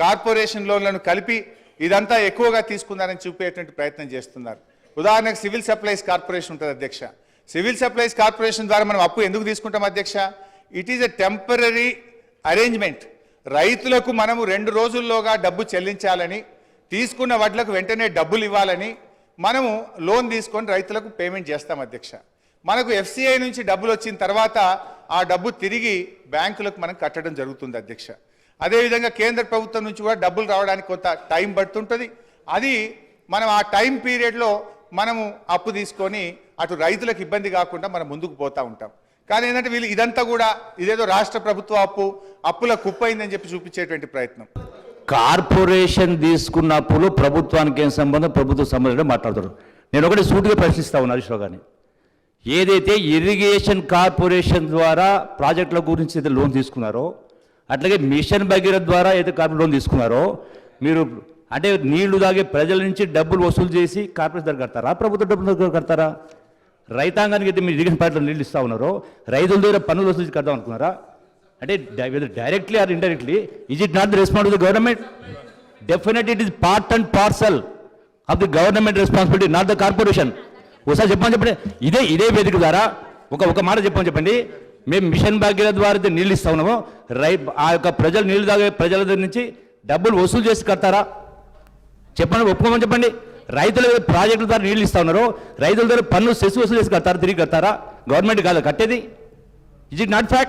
Corporation లోన్లను కలిపి ఇదంతా ఎక్కువగా తీసుకుందారని చూపేటువంటి ప్రయత్నం చేస్తున్నారు. ఉదాహరణకు సివిల్ సప్లైస్ కార్పొరేషన్ ఉంటుంది అధ్యక్ష. సివిల్ సప్లైస్ కార్పొరేషన్ ద్వారా మనం అప్పు ఎందుకు తీసుకుంటాం అధ్యక్ష? It is a temporary arrangement రైతులకు మనము రెండు రోజుల్లోగా డబ్బు చెల్లించాలని తీసుకున్న వడ్లకు వెంటనే డబ్బులు ఇవ్వాలని మనము లోన్ తీసుకొని రైతులకు పేమెంట్ చేస్తాం అధ్యక్ష. మనకు ఎఫ్సిఐ నుంచి డబ్బులు వచ్చిన తర్వాత ఆ డబ్బు తిరిగి బ్యాంకులకు మనం కట్టడం జరుగుతుంది అధ్యక్ష. అదేవిధంగా కేంద్ర ప్రభుత్వం నుంచి కూడా డబ్బులు రావడానికి కొంత టైం పడుతుంటుంది. అది మనం ఆ టైం పీరియడ్లో మనము అప్పు తీసుకొని అటు రైతులకు ఇబ్బంది కాకుండా మనం ముందుకు పోతూ ఉంటాం. కానీ ఏంటంటే వీళ్ళు ఇదంతా కూడా ఇదేదో రాష్ట్ర ప్రభుత్వ అప్పు అప్పుల కుప్పైందని చెప్పి చూపించేటువంటి ప్రయత్నం. కార్పొరేషన్ తీసుకున్న అప్పులు ప్రభుత్వానికి ఏం సంబంధం? ప్రభుత్వ సంబంధం మాట్లాడతారు. నేను ఒకటి సూటిగా ప్రశ్నిస్తా ఉన్నా హరీష్ గారిని. ఏదైతే ఇరిగేషన్ కార్పొరేషన్ ద్వారా ప్రాజెక్టుల గురించి అయితే లోన్ తీసుకున్నారో అట్లాగే మిషన్ భగీరథ ద్వారా ఏదైతే కార్పొరేట్ లోన్ తీసుకున్నారో మీరు అంటే నీళ్ళు తాగే ప్రజల నుంచి డబ్బులు వసూలు చేసి కార్పొరేషన్ దగ్గర కడతారా? ప్రభుత్వ డబ్బుల దగ్గర కడతారా? రైతాంగానికి అయితే మీరు ఇరిగేషన్ పార్టీలో నీళ్ళు ఇస్తా ఉన్నారో రైతుల దగ్గర పన్నులు వసూలు చేసి కడదాం అనుకున్నారా? అంటే directly or indirectly is it not the response the government definite it is part and parcel of the government responsibility not the corporation ఒకసారి చెప్పమని చెప్పండి. ఇదే ఇదే వేదిక ద్వారా ఒక ఒక మాట చెప్పమని చెప్పండి. మేము మిషన్ భాగ్యుల ద్వారా నీళ్ళు ఇస్తా ఉన్నాము. రై ఆ యొక్క ప్రజలు నీళ్ళు తాగే ప్రజల దగ్గర నుంచి డబ్బులు వసూలు చేసి కడతారా? చెప్పండి ఒప్పుకోమని చెప్పండి. రైతుల ప్రాజెక్టుల ద్వారా నీళ్ళు ఇస్తా ఉన్నారు. రైతుల దగ్గర పన్ను సెస్ వసూలు చేసి కడతారా? తిరిగి కడతారా? గవర్నమెంట్ కాదు కట్టేది. Is it not fact